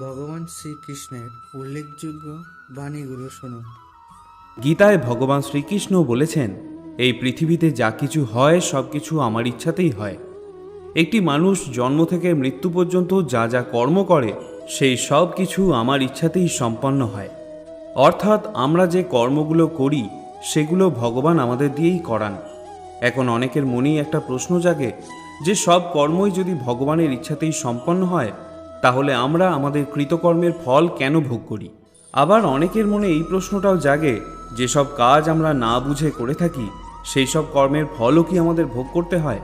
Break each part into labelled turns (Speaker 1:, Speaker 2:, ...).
Speaker 1: ভগবান শ্রীকৃষ্ণের উল্লেখযোগ্য বাণীগুলো শুনুন।
Speaker 2: গীতায় ভগবান শ্রীকৃষ্ণ বলেছেন, এই পৃথিবীতে যা কিছু হয়, সব কিছু আমার ইচ্ছাতেই হয়। একটি মানুষ জন্ম থেকে মৃত্যু পর্যন্ত যা যা কর্ম করে, সেই সব কিছু আমার ইচ্ছাতেই সম্পন্ন হয়। অর্থাৎ আমরা যে কর্মগুলো করি, সেগুলো ভগবান আমাদের দিয়েই করান। এখন অনেকের মনেই একটা প্রশ্ন জাগে যে সব কর্মই যদি ভগবানের ইচ্ছাতেই সম্পন্ন হয় তাহলে আমরা আমাদের কৃতকর্মের ফল কেন ভোগ করি? আবার অনেকের মনে এই প্রশ্নটাও জাগে, যেসব কাজ আমরা না বুঝে করে থাকি সেই সব কর্মের ফলও কি আমাদের ভোগ করতে হয়?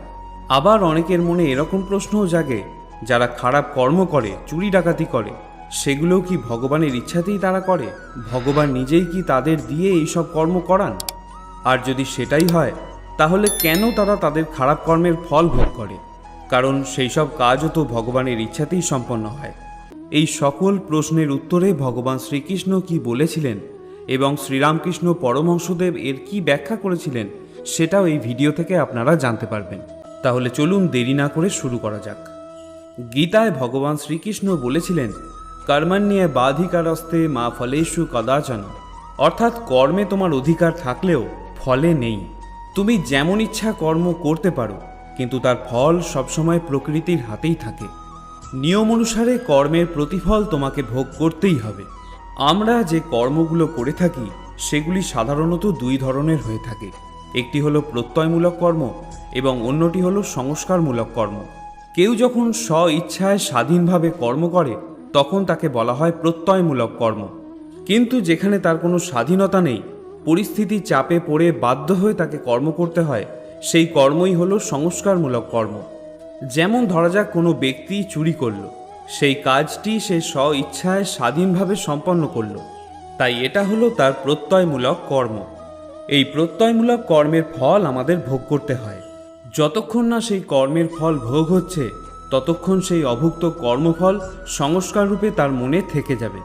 Speaker 2: আবার অনেকের মনে এরকম প্রশ্নও জাগে, যারা খারাপ কর্ম করে, চুরি ডাকাতি করে, সেগুলোও কি ভগবানের ইচ্ছাতেই তারা করে? ভগবান নিজেই কি তাদের দিয়ে এইসব কর্ম করান? আর যদি সেটাই হয়, তাহলে কেন তারা তাদের খারাপ কর্মের ফল ভোগ করে? কারণ সেই সব কাজও তো ভগবানের ইচ্ছাতেই সম্পন্ন হয়। এই সকল প্রশ্নের উত্তরে ভগবান শ্রীকৃষ্ণ কি বলেছিলেন এবং শ্রীরামকৃষ্ণ পরমহংসদেব এর কি ব্যাখ্যা করেছিলেন, সেটাও এই ভিডিও থেকে আপনারা জানতে পারবেন। তাহলে চলুন দেরি না করে শুরু করা যাক। গীতায় ভগবান শ্রীকৃষ্ণ বলেছিলেন কর্মান্যে বাধিকারস্তে মা ফলেষু কদাচন। অর্থাৎ কর্মে তোমার অধিকার থাকলেও ফলে নেই। তুমি যেমন ইচ্ছা কর্ম করতে পারো কিন্তু তার ফল সবসময় প্রকৃতির হাতেই থাকে। নিয়ম অনুসারে কর্মের প্রতিফল তোমাকে ভোগ করতেই হবে। আমরা যে কর্মগুলো করে থাকি, সেগুলি সাধারণত দুই ধরনের হয়ে থাকে। একটি হলো প্রত্যয়মূলক কর্ম এবং অন্যটি হলো সংস্কারমূলক কর্ম। কেউ যখন স্ব ইচ্ছায় স্বাধীনভাবে কর্ম করে, তখন তাকে বলা হয় প্রত্যয়মূলক কর্ম। কিন্তু যেখানে তার কোনো স্বাধীনতা নেই, পরিস্থিতি চাপে পড়ে বাধ্য হয়ে তাকে কর্ম করতে হয় সেই কর্মই হলো সংস্কারমূলক কর্ম। যেমন ধরা যাক কোনো ব্যক্তি চুরি করল, সেই কাজটি সে স্ব ইচ্ছায় স্বাধীনভাবে সম্পন্ন করল। তাই এটা হলো তার প্রত্যয়মূলক কর্ম। এই প্রত্যয়মূলক কর্মের ফল আমাদের ভোগ করতে হয়। যতক্ষণ না সেই কর্মের ফল ভোগ হচ্ছে, ততক্ষণ সেই অভুক্ত কর্মফল সংস্কার রূপে তার মনে থেকে যাবে।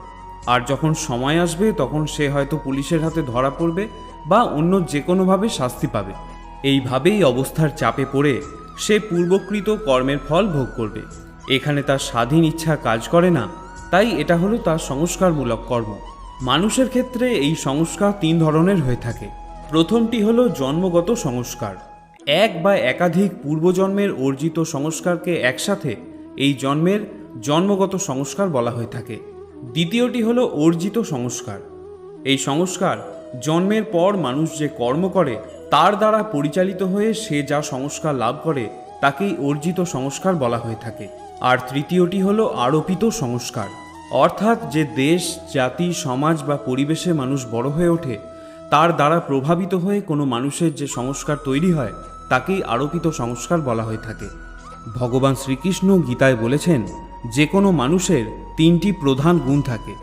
Speaker 2: আর যখন সময় আসবে, তখন সে হয়তো পুলিশের হাতে ধরা পড়বে বা অন্য যে কোনোভাবে শাস্তি পাবে। এইভাবেই অবস্থার চাপে পড়ে সে পূর্বকৃত কর্মের ফল ভোগ করবে। এখানে তার স্বাধীন ইচ্ছা কাজ করে না, তাই এটা হলো তার সংস্কারমূলক কর্ম। মানুষের ক্ষেত্রে এই সংস্কার তিন ধরনের হয়ে থাকে। প্রথমটি হলো জন্মগত সংস্কার। এক বা একাধিক পূর্বজন্মের অর্জিত সংস্কারকে একসাথে এই জন্মের জন্মগত সংস্কার বলা হয়ে থাকে। দ্বিতীয়টি হলো অর্জিত সংস্কার। এই সংস্কার জন্মের পর মানুষ যে কর্ম করে তার দ্বারা পরিচালিত হয়ে সে যা সংস্কার লাভ করে, তাকেই অর্জিত সংস্কার বলা হয়ে থাকে। আর তৃতীয়টি হলো আরোপিত সংস্কার। অর্থাৎ যে দেশ, জাতি, সমাজ বা পরিবেশে মানুষ বড় হয়ে ওঠে, তার দ্বারা প্রভাবিত হয়ে কোনো মানুষের যে সংস্কার তৈরি হয়, তাকেই আরোপিত সংস্কার বলা হয়ে থাকে। ভগবান শ্রীকৃষ্ণ গীতায় বলেছেন, যে কোনো মানুষের তিনটি প্রধান গুণ থাকে।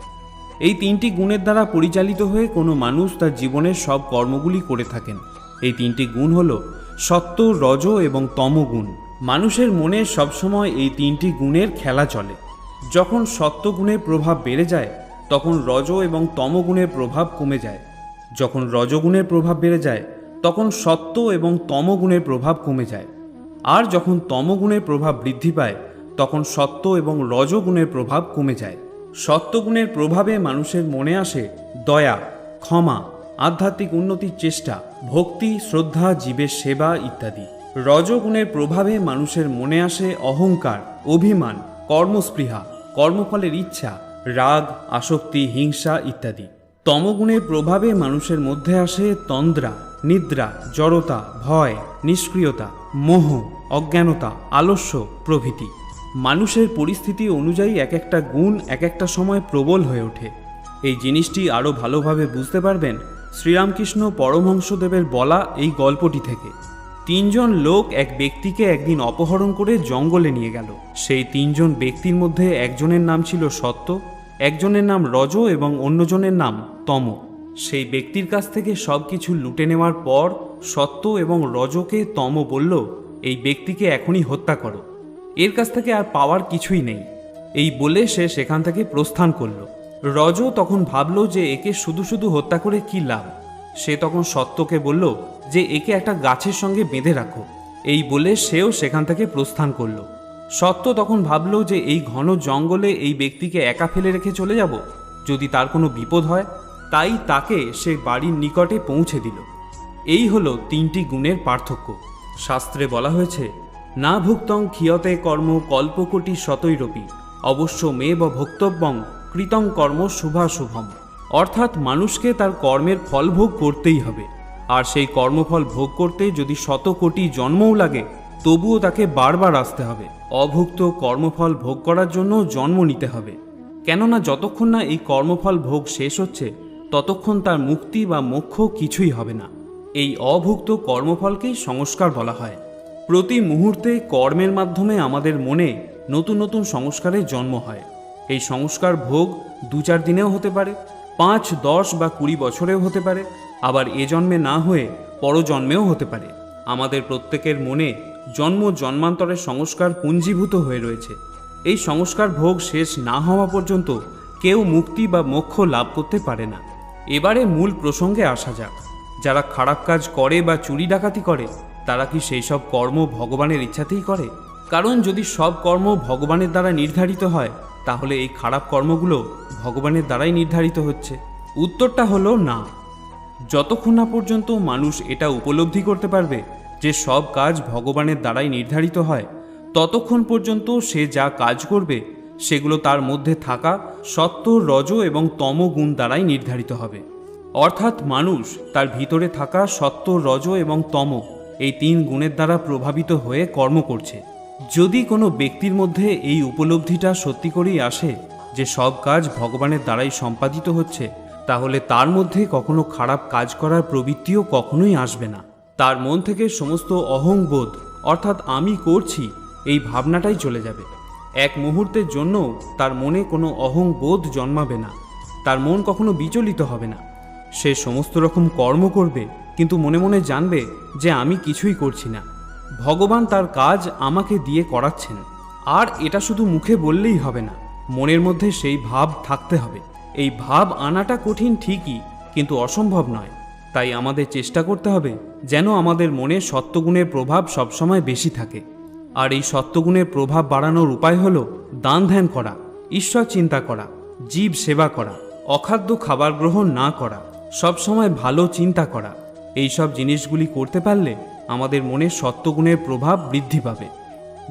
Speaker 2: এই তিনটি গুণের দ্বারা পরিচালিত হয়ে কোনো মানুষ তার জীবনের সব কর্মগুলি করে থাকেন। এই তিনটি গুণ হল সত্য, রজ এবং তমগুণ। মানুষের মনে সবসময় এই তিনটি গুণের খেলা চলে। যখন সত্য গুণের প্রভাব বেড়ে যায়, তখন রজ এবং তমগুণের প্রভাব কমে যায়। যখন রজগুণের প্রভাব বেড়ে যায়, তখন সত্য এবং তমগুণের প্রভাব কমে যায়। আর যখন তমগুণের প্রভাব বৃদ্ধি পায়, তখন সত্য এবং রজগুণের প্রভাব কমে যায়। সত্যগুণের প্রভাবে মানুষের মনে আসে দয়া, ক্ষমা আধ্যাত্মিক উন্নতির চেষ্টা, ভক্তি, শ্রদ্ধা, জীবের সেবা ইত্যাদি। রজগুণের প্রভাবে মানুষের মনে আসে অহংকার, অভিমান, কর্মস্পৃহা, কর্মফলের ইচ্ছা, রাগ, আসক্তি, হিংসা ইত্যাদি। তমগুণের প্রভাবে মানুষের মধ্যে আসে তন্দ্রা, নিদ্রা, জড়তা, ভয়, নিষ্ক্রিয়তা, মোহ, অজ্ঞানতা, আলস্য, প্রভৃতি। মানুষের পরিস্থিতি অনুযায়ী এক একটা গুণ এক একটা সময় প্রবল হয়ে ওঠে। এই জিনিসটি আরও ভালোভাবে বুঝতে পারবেন শ্রীরামকৃষ্ণ পরমহংসদেবের বলা এই গল্পটি থেকে। তিনজন লোক এক ব্যক্তিকে একদিন অপহরণ করে জঙ্গলে নিয়ে গেল। সেই তিনজন ব্যক্তির মধ্যে একজনের নাম ছিল সত্য, একজনের নাম রজ এবং অন্যজনের নাম তম। সেই ব্যক্তির কাছ থেকে সব কিছু লুটে নেওয়ার পর সত্য এবং রজকে তম বলল, এই ব্যক্তিকে এখনই হত্যা করো। এর কাছ থেকে আর পাওয়ার কিছুই নেই। এই বলে সে সেখান থেকে প্রস্থান করল। রজ তখন ভাবল যে একে শুধু শুধু হত্যা করে কি লাভ? সে তখন সত্যকে বলল যে একে একটা গাছের সঙ্গে বেঁধে রাখো। এই বলে সেও সেখান থেকে প্রস্থান করল। সত্য তখন ভাবল যে এই ঘন জঙ্গলে এই ব্যক্তিকে একা ফেলে রেখে চলে যাব? যদি তার কোনো বিপদ হয়, তাই তাকে সে বাড়ির নিকটে পৌঁছে দিল। এই হলো তিনটি গুণের পার্থক্য। শাস্ত্রে বলা হয়েছে, না ভুক্তং ক্ষিয়তে কর্ম কল্পকোটি শতৈরপি। অবশ্য মে বা ভোক্তব্যং কৃতং কর্ম শুভাশুভম। অর্থাৎ মানুষকে তার কর্মের ফল ভোগ করতেই হবে। আর সেই কর্মফল ভোগ করতে যদি শত কোটি জন্মও লাগে, তবুও তাকে বারবার আসতে হবে। অভুক্ত কর্মফল ভোগ করার জন্য জন্ম নিতে হবে। কেননা যতক্ষণ না এই কর্মফল ভোগ শেষ হচ্ছে, ততক্ষণ তার মুক্তি বা মোক্ষ কিছুই হবে না। এই অভুক্ত কর্মফলকেই সংস্কার বলা হয়। প্রতি মুহূর্তে কর্মের মাধ্যমে আমাদের মনে নতুন নতুন সংস্কারের জন্ম হয়। এই সংস্কার ভোগ দু চার দিনেও হতে পারে, পাঁচ, দশ বা কুড়ি বছরেও হতে পারে, আবার এ জন্মে না হয়ে পরজন্মেও হতে পারে। আমাদের প্রত্যেকের মনে জন্ম জন্মান্তরের সংস্কার পুঞ্জীভূত হয়ে রয়েছে। এই সংস্কার ভোগ শেষ না হওয়া পর্যন্ত কেউ মুক্তি বা মোক্ষ লাভ করতে পারে না। এবারে মূল প্রসঙ্গে আসা যাক। যারা খারাপ কাজ করে বা চুরি ডাকাতি করে, তারা কি সেই সব কর্ম ভগবানের ইচ্ছাতেই করে? কারণ যদি সব কর্ম ভগবানের দ্বারা নির্ধারিত হয় তাহলে এই খারাপ কর্মগুলো ভগবানের দ্বারাই নির্ধারিত হচ্ছে। উত্তরটা হলো না। যতক্ষণ না পর্যন্ত মানুষ এটা উপলব্ধি করতে পারবে যে সব কাজ ভগবানের দ্বারাই নির্ধারিত হয়, ততক্ষণ পর্যন্ত সে যা কাজ করবে, সেগুলো তার মধ্যে থাকা সত্য, রজ এবং তম গুণ দ্বারাই নির্ধারিত হবে। অর্থাৎ মানুষ তার ভিতরে থাকা সত্য, রজ এবং তম এই তিন গুণের দ্বারা প্রভাবিত হয়ে কর্ম করছে। যদি কোনো ব্যক্তির মধ্যে এই উপলব্ধিটা সত্যি করেই আসে, যে সব কাজ ভগবানের দ্বারাই সম্পাদিত হচ্ছে, তাহলে তার মধ্যে কখনো খারাপ কাজ করার প্রবৃত্তিও কখনোই আসবে না। তার মন থেকে সমস্ত অহংবোধ অর্থাৎ আমি করছি, এই ভাবনাটাই চলে যাবে। এক মুহূর্তের জন্য তার মনে কোনো অহংবোধ জন্মাবে না। তার মন কখনো বিচলিত হবে না। সে সমস্ত রকম কর্ম করবে, কিন্তু মনে মনে জানবে যে আমি কিছুই করছি না। ভগবান তার কাজ আমাকে দিয়ে করাচ্ছেন। আর এটা শুধু মুখে বললেই হবে না, মনের মধ্যে সেই ভাব থাকতে হবে। এই ভাব আনাটা কঠিন ঠিকই, কিন্তু অসম্ভব নয়। তাই আমাদের চেষ্টা করতে হবে যেন আমাদের মনে সত্যগুণের প্রভাব সবসময় বেশি থাকে। আর এই সত্যগুণের প্রভাব বাড়ানোর উপায় হলো দান ধ্যান করা, ঈশ্বর চিন্তা করা, জীব সেবা করা, অখাদ্য খাবার গ্রহণ না করা, সবসময় ভালো চিন্তা করা। এইসব জিনিসগুলি করতে পারলে আমাদের মনে সত্যগুণের প্রভাব বৃদ্ধি পাবে।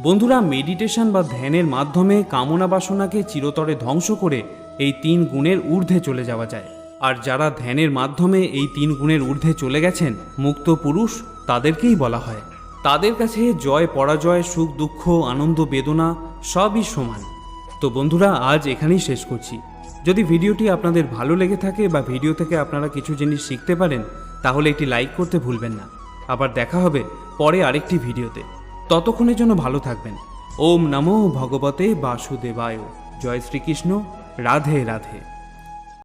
Speaker 2: বন্ধুরা মেডিটেশন বা ধ্যানের মাধ্যমে কামনা বাসনাকে চিরতরে ধ্বংস করে এই তিন গুণের ঊর্ধ্বে চলে যাওয়া যায়। আর যারা ধ্যানের মাধ্যমে এই তিন গুণের ঊর্ধ্বে চলে গেছেন, মুক্ত পুরুষ, তাদেরকেই বলা হয়। তাদের কাছে জয়, পরাজয়, সুখ, দুঃখ, আনন্দ, বেদনা সবই সমান। তো বন্ধুরা, আজ এখানেই শেষ করছি। যদি ভিডিওটি আপনাদের ভালো লেগে থাকে বা ভিডিও থেকে আপনারা কিছু জিনিস শিখতে পারেন, তাহলে একটি লাইক করতে ভুলবেন না। আবার দেখা হবে পরে আরেকটি ভিডিওতে। ততক্ষণের জন্য ভালো থাকবেন। ওম নমো ভগবতে বাসুদেবায়। জয় শ্রীকৃষ্ণ। রাধে রাধে।